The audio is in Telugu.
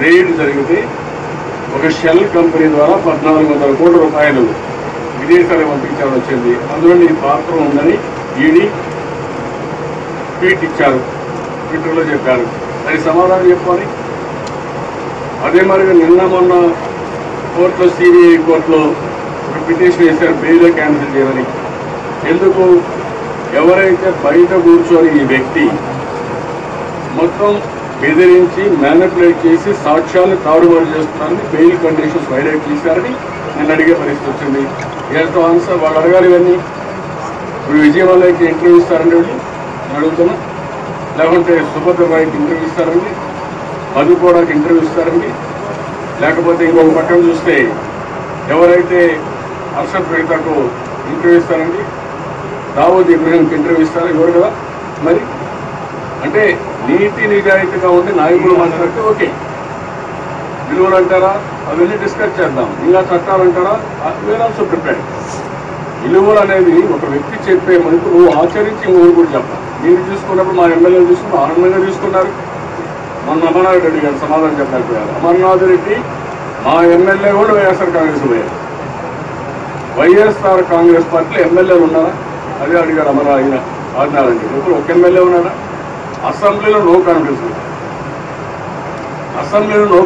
రేటు జరిగితే ఒక షెల్ కంపెనీ ద్వారా పద్నాలుగు వందల కోట్ల రూపాయలు విదేశాలకు పంపించాల్సి వచ్చింది. అందులో నీ పాత్ర ఉందని ఈడీ ట్వీట్ ఇచ్చారు. ట్విట్టర్లో చెప్పారు. దానికి సమాధానం చెప్పాలి. అదే మరి నిన్న మొన్న కోర్టులో సిబిఐ కోర్టులో ఒక పిటిషన్ వేశారు. బెయిల్ క్యాన్సిల్ చేయమని ఎందుకు? ఎవరైతే బయట కూర్చొని ఈ వ్యక్తి మొత్తం బెదిరించి మ్యానిపులేట్ చేసి సాక్ష్యాలను తారుమారు చేస్తున్నారని బెయిల్ కండిషన్స్ వైలేట్ చేశారని నేను అడిగే పరిస్థితి వచ్చింది. ఏంటో ఆన్సర్ వాళ్ళు అడగాలి ఇవన్నీ ఇప్పుడు విజయవాడకి ఇంటర్వ్యూ ఇస్తారండి వాళ్ళు. నేను అడుగుతున్నా. లేకుంటే సుభద్ర బాయ్కి ఇంటర్వ్యూ ఇస్తారండి. మధుకోడాకి ఇంటర్వ్యూ ఇస్తారండి. లేకపోతే ఇంకొక పక్కన చూస్తే ఎవరైతే అర్షద్ మెహతాకు ఇంటర్వ్యూ ఇస్తారండి దావూద్ ఇబ్రహీంకి ఇంటర్వ్యూ ఇస్తారు. ఎవరు కదా? మరి అంటే నీతి నిజాయితీగా ఉండి నాయకులు మాట్లాడితే ఓకే. విలువలు అంటారా అవన్నీ డిస్కస్ చేద్దాం. ఇంకా చట్టాలు అంటారా వేర్ ఆల్సో ప్రిపేర్డ్ విలువలు అనేది ఒక వ్యక్తి చెప్పే మనకు నువ్వు ఆచరించి నువ్వు కూడా చెప్పాలి. మీరు చూసుకున్నప్పుడు మా ఎమ్మెల్యేలు చూసుకుని ఆనందంగా తీసుకున్నారు మొన్న అమర్నాథ్ రెడ్డి గారు సమాధానం చెప్పలేకపోయారు అమర్నాథ్ రెడ్డి మా ఎమ్మెల్యే కూడా వైఎస్ఆర్ కాంగ్రెస్ పోయారు. వైఎస్ఆర్ కాంగ్రెస్ పార్టీలో ఎమ్మెల్యేలు ఉన్నారా? అదే అడిగారు అమర ఆయన ఆదినారాయణ రెడ్డి ఇప్పుడు ఒక ఎమ్మెల్యే ఉన్నారా అసెంబ్లీలో నో కాన్ఫిడెన్స్ అసెంబ్లీలో నో